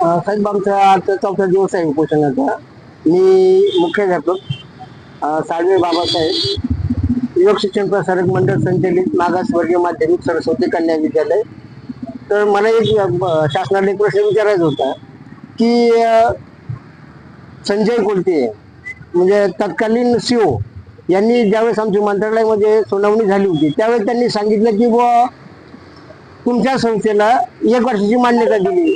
साहेब आमचा आजचा चौथा दिवस आहे उपोषणाचा. मी मुख्याध्यापक साळवे बाबासाहेब योग शिक्षण प्रसारक मंडळ संचलित मागासवर्गीय माध्यमिक सरस्वती कन्या विद्यालय. तर मला एक शासनाला एक प्रश्न विचारायचा होता की संजय कोलते म्हणजे तत्कालीन सीओ यांनी ज्यावेळेस आमच्या मंत्रालयामध्ये सुनावणी झाली होती त्यावेळेस त्यांनी सांगितलं की बुवा तुमच्या संस्थेला एक वर्षाची मान्यता दिली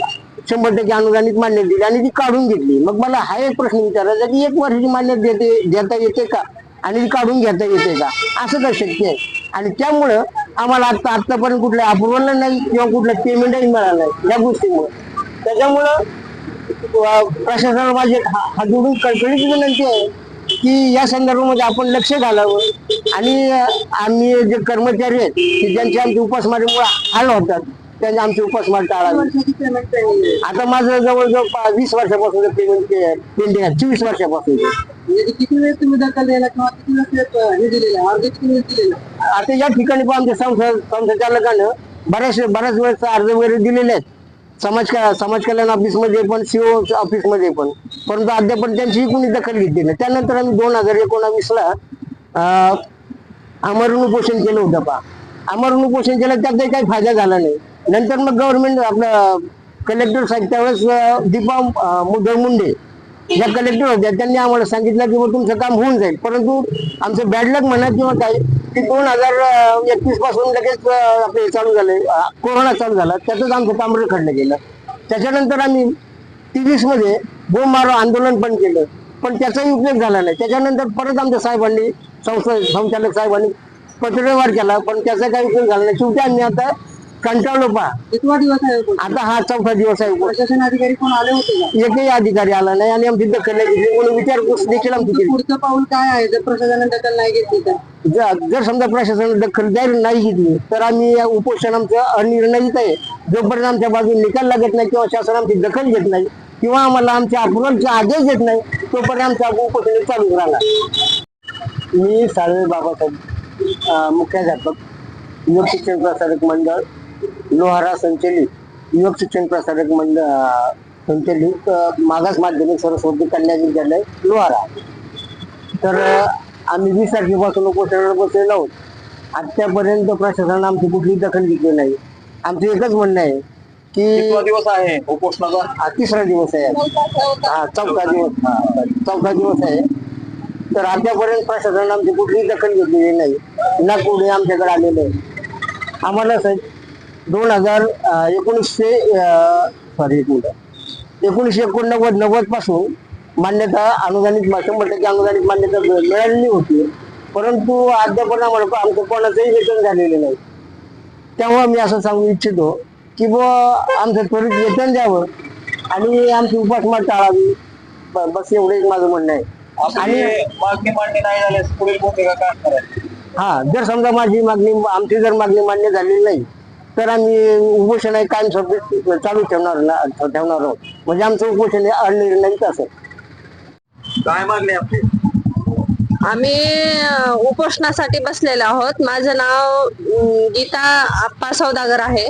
शंभर टक्के अनुदानित मान्यता दिली आणि ती काढून घेतली. मग मला हा एक प्रश्न विचारायचा की एक वर्षाची मान्यता देते देता येते का? आणि काढून घेता येते का असं काय शक्य आहे. आणि त्यामुळं आम्हाला आता आतापर्यंत कुठलं अप्रुव्हल नाही किंवा कुठलं पेमेंटही मिळालं नाही. या गोष्टीमुळे. त्याच्यामुळं प्रशासनाला माझी हा जोडून कळकळीची विनंती आहे की या संदर्भामध्ये आपण लक्ष घालावं. आणि आम्ही जे कर्मचारी आहेत की ज्यांच्या आमच्या उपासमारीमुळे हाल होतात त्यांचे आमचे उपासमार टाळावे. आता माझं जवळजवळ वीस वर्षापासून पेमेंट पेंडिंग आहे चोवीस वर्षापासून. म्हणजे किती वेळ तुम्ही दखल किंवा किती वेळ दिलेलं आता या ठिकाणी पण आमच्या संस्था संस्थाचालकानं बऱ्याच बऱ्याच वेळेस अर्ज वगैरे दिलेले आहेत. समाज समाज कल्याण ऑफिसमध्ये पण सीओ ऑफिसमध्ये पण. परंतु अद्याप त्यांची कोणी दखल घेतली नाही. त्यानंतर आम्ही दोन हजार एकोणावीस ला आमरण उपोषण केलं होतं पा आमरण उपोषण केलं त्यातही काही फायदा झाला नाही. नंतर मग गव्हर्नमेंट आपलं कलेक्टर साहेब त्यावेळेस दीपा अं, मुंडे ज्या कलेक्टर होत्या. त्यांनी आम्हाला सांगितलं की बुवा तुमचं काम होऊन जाईल. परंतु आमचं बॅडलक म्हणा किंवा काय की दोन हजार एकवीसपासून लगेच आपले चालू झाले कोरोना चालू झाला. त्यातच आमचं काम रखडलं गेलं. त्याच्यानंतर आम्ही तेवीसमध्ये मारो आंदोलन पण केलं. पण त्याचाही उपयोग झाला नाही. त्याच्यानंतर परत आमच्या साहेबांनी संस्था संचालक साहेबांनी पत्रव्यवहार केला. पण त्याचा काही उपयोग झाला नाही. शेवटी आम्ही आता कंटाळलो पा कितवा दिवस आहे? आता हा चौथा दिवस आहे. प्रशासन अधिकारी कोण आले होते का? एकही अधिकारी आला नाही आणि आमची दखल नाही घेतली म्हणून विचारपूस देखील आमची केली. पुढचं पाऊल काय आहे? जर प्रशासनाने दखल नाही घेतली तर? जर जर समजा प्रशासनाने दखल जाहीर नाही घेतली तर आम्ही या उपोषण आमचं अनिर्णयित आहे. जोपर्यंत आमच्या बाजूने निकाल लागत नाही किंवा शासन आमची दखल घेत नाही किंवा आम्हाला आमच्या अप्रुव्हलचे आदेश देत नाही तोपर्यंत आमचं उपोषण चालू राहणार. मी साळवे बाबासाहेब अं, मुख्याध्यापक योग शिक्षण प्रसारक मंडळ लोहारा संचलित योग शिक्षण प्रसारक मंडळ संचलित मागास माध्यमिक सरस्वती कन्या विद्यालय लोहारा. तर आम्ही वीस तारखेपासून उपोषणावर बसलेलो आहोत. आतापर्यंत प्रशासनानं आमची कुठलीही दखल घेतली नाही. आमचं एकच म्हणणं आहे की दिवस आहे उपोषणाचा? हा तिसरा दिवस आहे. हा चौथा दिवस. चौथा दिवस आहे. तर आतापर्यंत प्रशासनानं आमची कुठलीही दखल घेतलेली नाही. ना कोणी आमच्याकडे आलेलं आहे. आम्हाला दोन हजार एकोणीसशे सॉरी एक मिनिट. एकोणीसशे एकोणनव्वद नव्वदपासून मान्यता अनुदानित शंभर टक्के अनुदानित मान्यता मिळालेली होती. परंतु अद्यापर्यंत आम्हाला आमचं कोणाचंही वेतन झालेलं नाही. तेव्हा मी असं सांगू इच्छितो की बुवा आमचं त्वरित वेतन द्यावं आणि आमची उपासमार टाळावी. ब- बस एवढंच माझं म्हणणं आहे. आणि मागणी मांडणी नाही झाल्यास पुढील भूमिका काय हा जर समजा माझी मागणी आमची जर मागणी मान्य झालेली नाही तर आम्ही उपोषण आहे कायमस्वरूपी चालू ठेवणार ना- ठेवणार आहोत. म्हणजे आमचं उपोषण हे अनिर्णयित असेल काय मागणी आपली? आम्ही उपोषणासाठी बसलेलो आहोत. माझं नाव गीता आप्पा सौदागर आहे.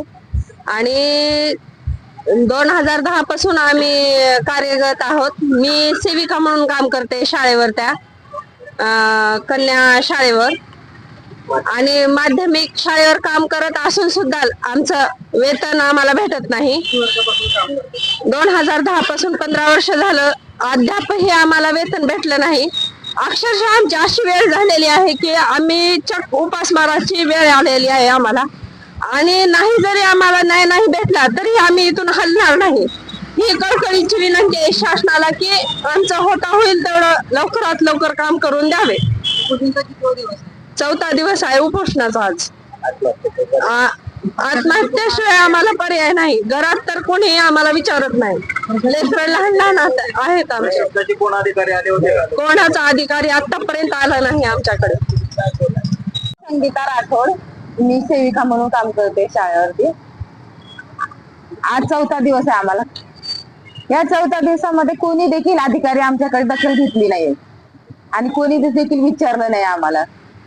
आणि दोन हजार दहा पासून आम्ही कार्यरत आहोत. मी सेविका म्हणून काम करते शाळेवर त्या अ, कन्या शाळेवर. आणि माध्यमिक शाळेवर काम करत असून सुद्धा आमचं वेतन आम्हाला भेटत नाही. दोन हजार दहा पासून पंधरा वर्ष झालं अद्यापही आम्हाला वेतन भेटलं नाही. अक्षरशः आमची अशी वेळ झालेली आहे की आम्ही चक उपासमाराची वेळ आलेली आहे आम्हाला. आणि नाही जरी आम्हाला नाही नाही भेटला तरी आम्ही इथून हलणार नाही. ही कळकळीची विनंती आहे शासनाला की आमचं होता होईल तेवढं लवकरात लवकर काम करून द्यावे. चौथा दिवस आहे उपोषणाचा आज. आ- आत्महत्येशिवाय आम्हाला पर्याय नाही. घरात तर कोणी आम्हाला विचारत नाही. लेकरं लहान लहान आत- आहेत आमचे. कोण अधिकारी आले होते का कोणाचा अधिकारी आतापर्यंत आला नाही आमच्याकडे. संगीता राठोड मी सेविका म्हणून काम करते शाळेवरती. आज चौथा दिवस आहे आम्हाला. या चौथ्या दिवसामध्ये कोणी देखील अधिकारी आमच्याकडे दखल घेतली नाही आणि कोणी देखील विचारलं नाही आम्हाला.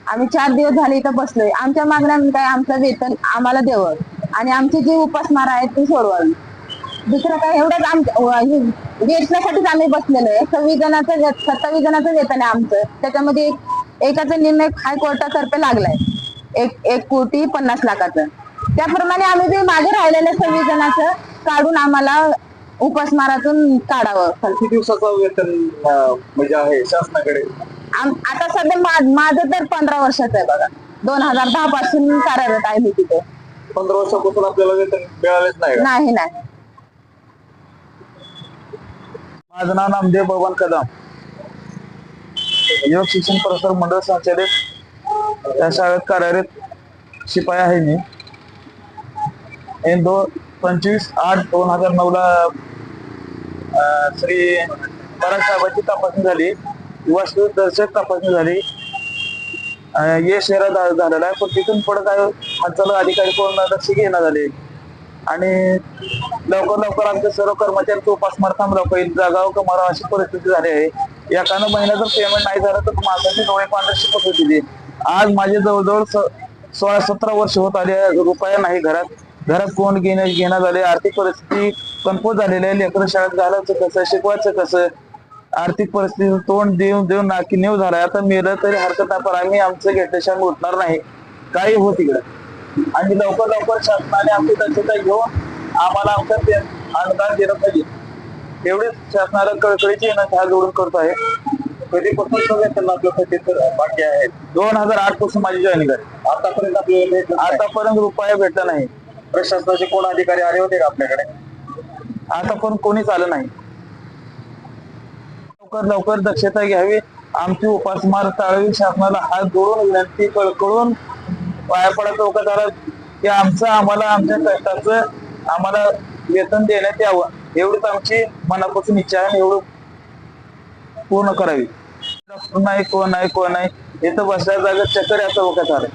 आम्ही चार दिवस झाले इथं बसलोय. आमच्या मागण्या काय आमचं वेतन आम्हाला द्यावं आणि आमची जी उपासमार आहेत ती सोडवावी. दुसरं काय एवढंच आमच्या वेतनासाठीच आम्ही बसलेलो आहे. सव्वीस जणांचं सत्तावीस जणांचं वेतन आहे आमचं. त्याच्यामध्ये एकाचा निर्णय हायकोर्टातर्फे लागलाय. एक एक कोटी पन्नास लाखाचं. त्याप्रमाणे आम्ही जे मागे राहिलेलं सव्वीस जणांचं काढून आम्हाला उपासमारातून काढावं. किती दिवसाचं वेतन म्हणजे आहे शासनाकडे? आम- आता सध्या मा- माझं तर पंधरा वर्षाचं आहे बघा. दोन हजार दहा पासून कार्यरत आहे मी तिथे. पंधरा वर्षापासून आपल्याला वेतन मिळालेच नाही का? नाही नाही. माझं नाव नामदेव बबन कदम. योग शिक्षण प्रसार मंडळ संचालित या शाळेत कार्यरत शिपाई आहे मी. हे दो पंचवीस आठ दोन हजार नऊ ला अं, श्री पराग साहेबांची तपासणी झाली. वास्तू दर्शक तपासणी झाली. ये यश झालेला आहे. पण तिथून पुढे काय हालचाल अधिकारी कोण लक्ष घेणं झाले. आणि लवकर लवकर आमच्या सर्व कर्मचारी उपासमार थांबला. पाहिजे जागाव हो कमारा अशी परिस्थिती झाली आहे. एकानं महिना जर पेमेंट नाही झालं तर माणसाची डोळे पांढरे शिकत होती आज माझे जवळजवळ सोळा सतरा वर्ष होत आले रुपया नाही घरात. घरात कोण घेण्या घेणं झाले? आर्थिक परिस्थिती कणकोत झालेली आहे. लेकरं शाळेत घालायचं कसं? शिकवायचं कसं? आर्थिक परिस्थिती तोंड देऊन देऊन नाकी नेव झालाय. आता मेलं तरी हरकत नाही पण आम्ही आमचं घेतल्याशिवाय उठणार नाही. काही हो तिकडं आणि लवकर लवकर शासनाने आमची दक्षता घेऊन आम्हाला आमचं अनुदान दिलं पाहिजे. एवढेच शासनाला कळकळीची विनंती हात जोडून करतो आहे. कधीपासून सगळे त्यांना आपलं थकीत बाकी आहे? दोन हजार आठपासून माझी जॉईनिंग आहे. आतापर्यंत आपल्याला आतापर्यंत रुपया भेटला नाही. प्रशासनाचे कोण अधिकारी आले होते का आपल्याकडे? आतापर्यंत कोणीच आलं नाही. लवकर लवकर दक्षता घ्यावी. आमची उपासमार टाळावी शासनाला हात जोडून विनंती कळकळून पाया पडत चौकात आला की आमचं आम्हाला आमच्या कष्टाचं आम्हाला वेतन देण्यात यावं. एवढीच आमची मनापासून इच्छा आहे एवढं पूर्ण करावी. डॉक्टर नाही कोण नाही कोण नाही. इथं बसल्या जागा चक्कर याचा चौकात आलं